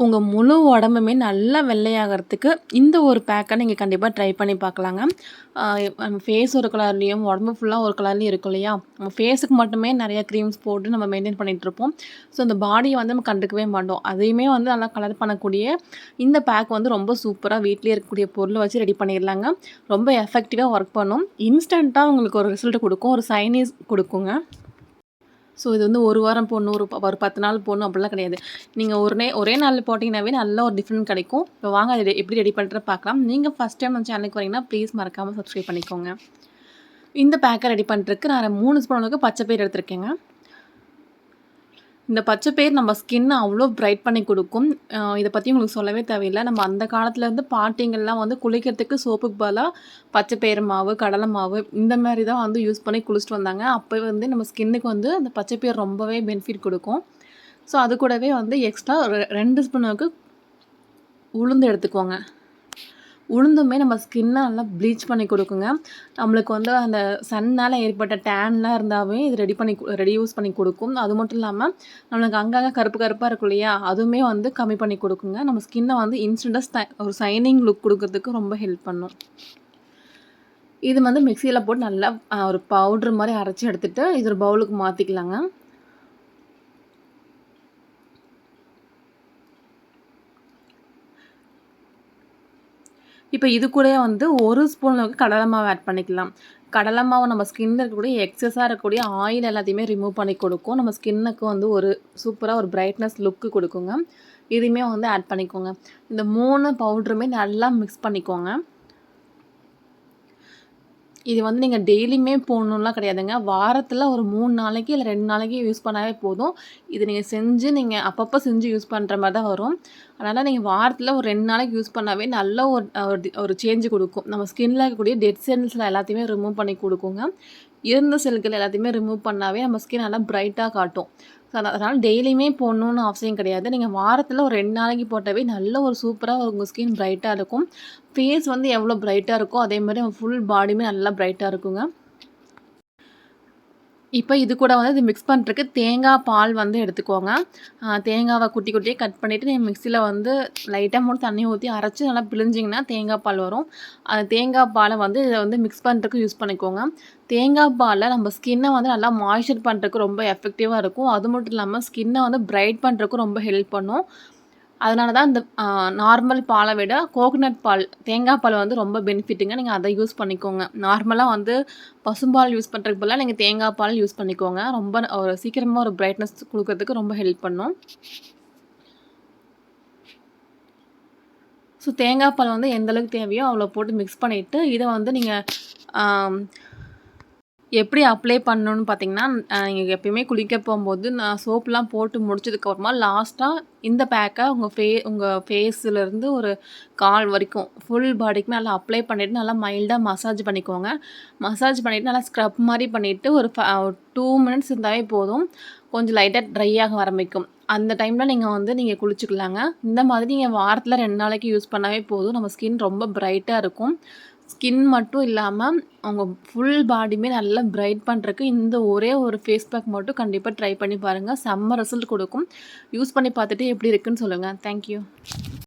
உங்கள் முழு உடம்புமே நல்லா வெள்ளையாகிறதுக்கு இந்த ஒரு பேக்கை நீங்கள் கண்டிப்பாக ட்ரை பண்ணி பார்க்கலாங்க. நம்ம ஃபேஸ் ஒரு கலர்லேயும் உடம்பு ஃபுல்லாக ஒரு கலர்லேயும் இருக்கும் இல்லையா? நம்ம ஃபேஸுக்கு மட்டுமே நிறைய க்ரீம்ஸ் போட்டு நம்ம மெயின்டைன் பண்ணிகிட்ருப்போம் ஸோ இந்த பாடியை வந்து நம்ம கண்டுக்கவே மாட்டோம். அதையுமே வந்து நல்லா கலர் பண்ணக்கூடிய இந்த பேக் வந்து ரொம்ப சூப்பராக வீட்லேயே இருக்கக்கூடிய பொருளை வச்சு ரெடி பண்ணிடலாங்க. ரொம்ப எஃபெக்டிவாக ஒர்க் பண்ணும். இன்ஸ்டண்ட்டாக உங்களுக்கு ஒரு ரிசல்ட் கொடுக்கும். ஒரு சைனீஸ் கொடுக்குங்க. ஸோ இது வந்து ஒரு வாரம் போடணும் ஒரு ஒரு பத்து நாள் போடணும் அப்படிலாம் கிடையாது. நீங்கள் ஒரு நே ஒரே நாளில் போட்டிங்கனாவே நல்ல ஒரு டிஃப்ரெண்ட் கிடைக்கும். இப்போ வாங்க அதை எப்படி ரெடி பண்ணுறது பார்க்கலாம். நீங்கள் ஃபஸ்ட் டைம் நம்ம சேனலுக்கு வரீங்கன்னா ப்ளீஸ் மறக்காமல் சப்ஸ்கிரைப் பண்ணிக்கோங்க. இந்த பேக்கை ரெடி பண்ணுறதுக்கு நான் மூணு ஸ்பூன் அளவுக்கு பச்சை பயிர் எடுத்திருக்கேங்க. இந்த பச்சை பயிர் நம்ம ஸ்கின்னை அவ்வளோ பிரைட் பண்ணி கொடுக்கும். இதை பற்றி உங்களுக்கு சொல்லவே தேவையில்லை. நம்ம அந்த காலத்துலேருந்து பாட்டிங்கள்லாம் வந்து குளிக்கிறதுக்கு சோப்புக்கு பதிலாக பச்சை பயிர் மாவு கடலை மாவு இந்த மாதிரி தான் வந்து யூஸ் பண்ணி குளிச்சுட்டு வந்தாங்க. அப்போ வந்து நம்ம ஸ்கின்னுக்கு வந்து அந்த பச்சை பயிர் ரொம்பவே பெனிஃபிட் கொடுக்கும். ஸோ அது கூடவே வந்து எக்ஸ்ட்ரா ரெண்டு ஸ்பூனுக்கு உளுந்து எடுத்துக்கோங்க. உளுந்துமே நம்ம ஸ்கின்னை நல்லா ப்ளீச் பண்ணி கொடுக்குங்க. நம்மளுக்கு வந்து அந்த சன்னால் ஏற்பட்ட டேன்லாம் இருந்தாவே இது ரெடி பண்ணி ரெடி யூஸ் பண்ணி கொடுக்கும். அது மட்டும் இல்லாமல் நம்மளுக்கு அங்கங்கே கருப்பு கருப்பாக இருக்கும் இல்லையா? அதுவுமே வந்து கம்மி பண்ணி கொடுக்குங்க. நம்ம ஸ்கின்னை வந்து இன்ஸ்டண்ட்டாக ஒரு சைனிங் லுக் கொடுக்கறதுக்கு ரொம்ப ஹெல்ப் பண்ணும். இது வந்து மிக்சியில் போட்டு நல்லா ஒரு பவுட்ரு மாதிரி அரைச்சி எடுத்துகிட்டு இது ஒரு பவுலுக்கு மாற்றிக்கலாங்க இப்போ இது கூட வந்து ஒரு ஸ்பூன் அளவுக்கு கடலை மாவு ஆட் பண்ணிக்கலாம். கடலை மாவு நம்ம ஸ்கின்னில் இருக்கக்கூடிய எக்ஸஸாக இருக்கக்கூடிய ஆயில் எல்லாத்தையுமே ரிமூவ் பண்ணி கொடுக்கும். நம்ம ஸ்கின்னுக்கு வந்து ஒரு சூப்பராக ஒரு பிரைட்னஸ் லுக்கு கொடுக்குங்க. இதையுமே வந்து ஆட் பண்ணிக்கோங்க. இந்த மூணு பவுட்ருமே நல்லா மிக்ஸ் பண்ணிக்கோங்க. இது வந்து நீங்கள் டெய்லியுமே போடணுன்லாம் கிடையாதுங்க. வாரத்தில் ஒரு மூணு நாளைக்கு இல்லை ரெண்டு நாளைக்கு யூஸ் பண்ணாவே போதும். இது நீங்கள் செஞ்சு நீங்கள் அப்பப்போ செஞ்சு யூஸ் பண்ணுற மாதிரி தான் வரும். அதனால் நீங்கள் வாரத்தில் ஒரு ரெண்டு நாளைக்கு யூஸ் பண்ணாவே நல்ல ஒரு ஒரு சேஞ்சு கொடுக்கும். நம்ம ஸ்கின்ல இருக்கக்கூடிய டெட் செல்ஸில் எல்லாத்தையுமே ரிமூவ் பண்ணி கொடுக்குங்க. இருந்த செல்கள் எல்லாத்தையுமே ரிமூவ் பண்ணாவே நம்ம ஸ்கின் நல்லா ப்ரைட்டாக காட்டும். ஸோ அதனால் டெய்லியுமே போடணுன்னு அவசியம் கிடையாது. நீங்கள் வாரத்தில் ஒரு ரெண்டு நாளைக்கு போட்டாவே நல்ல ஒரு சூப்பராக உங்கள் ஸ்கின் ப்ரைட்டாக இருக்கும். ஃபேஸ் வந்து எவ்வளோ ப்ரைட்டாக இருக்கோ அதே மாதிரி ஃபுல் பாடியுமே நல்லா ப்ரைட்டாக இருக்குங்க. இப்போ இது கூட வந்து இது மிக்ஸ் பண்ணுறதுக்கு தேங்காய் பால் வந்து எடுத்துக்கோங்க. தேங்காவை குட்டி குட்டியாக கட் பண்ணிவிட்டு நீங்கள் மிக்சியில் வந்து லைட்டாக மூணு தண்ணி ஊற்றி அரைச்சி நல்லா பிழிஞ்சிங்கன்னா தேங்காய் பால் வரும். அந்த தேங்காய் பாலை வந்து இதை வந்து மிக்ஸ் பண்ணுறதுக்கு யூஸ் பண்ணிக்கோங்க. தேங்காய் பாலில் நம்ம ஸ்கின்னை வந்து நல்லா மாய்ஸ்சர் பண்ணுறதுக்கு ரொம்ப எஃபெக்டிவாக இருக்கும். அது மட்டும் இல்லாமல் ஸ்கின்னை வந்து பிரைட் பண்ணுறதுக்கும் ரொம்ப ஹெல்ப் பண்ணும். அதனால தான் இந்த நார்மல் பாலை விட கோகனட் பால் தேங்காய் பால் வந்து ரொம்ப பெனிஃபிட்டுங்க நீங்கள் அதை யூஸ் பண்ணிக்கோங்க. நார்மலாக வந்து பசும்பால் யூஸ் பண்ணுறதுக்கு பதிலாக நீங்கள் தேங்காய் பால் யூஸ் பண்ணிக்கோங்க. ரொம்ப ஒரு சீக்கிரமாக ஒரு பிரைட்னஸ் கொடுக்கறதுக்கு ரொம்ப ஹெல்ப் பண்ணும். ஸோ தேங்காய் பால் வந்து எந்தளவுக்கு தேவையோ அவ்வளோ போட்டு மிக்ஸ் பண்ணிவிட்டு இதை வந்து நீங்கள் எப்படி அப்ளை பண்ணணும்னு பார்த்தீங்கன்னா நீங்கள் எப்பயுமே குளிக்க போகும்போது நான் சோப்லாம் போட்டு முடிச்சதுக்கப்புறமா லாஸ்ட்டாக இந்த பேக்கை உங்கள் ஃபே உங்கள் ஃபேஸ்லேருந்து ஒரு கால் வரைக்கும் ஃபுல் பாடிக்குமே நல்லா அப்ளை பண்ணிவிட்டு நல்லா மைல்டாக மசாஜ் பண்ணிக்கோங்க. மசாஜ் பண்ணிவிட்டு நல்லா ஸ்க்ரப் மாதிரி பண்ணிவிட்டு ஒரு டூ மினிட்ஸ் இருந்தாவே போதும். கொஞ்சம் லைட்டாக ட்ரை ஆக ஆரம்பிக்கும். அந்த டைமில் நீங்கள் வந்து நீங்கள் குளிச்சுக்கலாங்க. இந்த மாதிரி நீங்கள் வாரத்தில் ரெண்டு நாளைக்கு யூஸ் பண்ணாவே போதும். நம்ம ஸ்கின் ரொம்ப ப்ரைட்டாக இருக்கும். ஸ்கின் மட்டும் இல்லாமல் அவங்க ஃபுல் பாடியுமே நல்லா பிரைட் பண்ணுறக்கு இந்த ஒரே ஒரு ஃபேஸ் பேக் மட்டும் கண்டிப்பாக ட்ரை பண்ணி பாருங்கள் செம்ம ரிசல்ட் கொடுக்கும். யூஸ் பண்ணி பார்த்துட்டு எப்படி இருக்குன்னு சொல்லுங்கள் தேங்க்யூ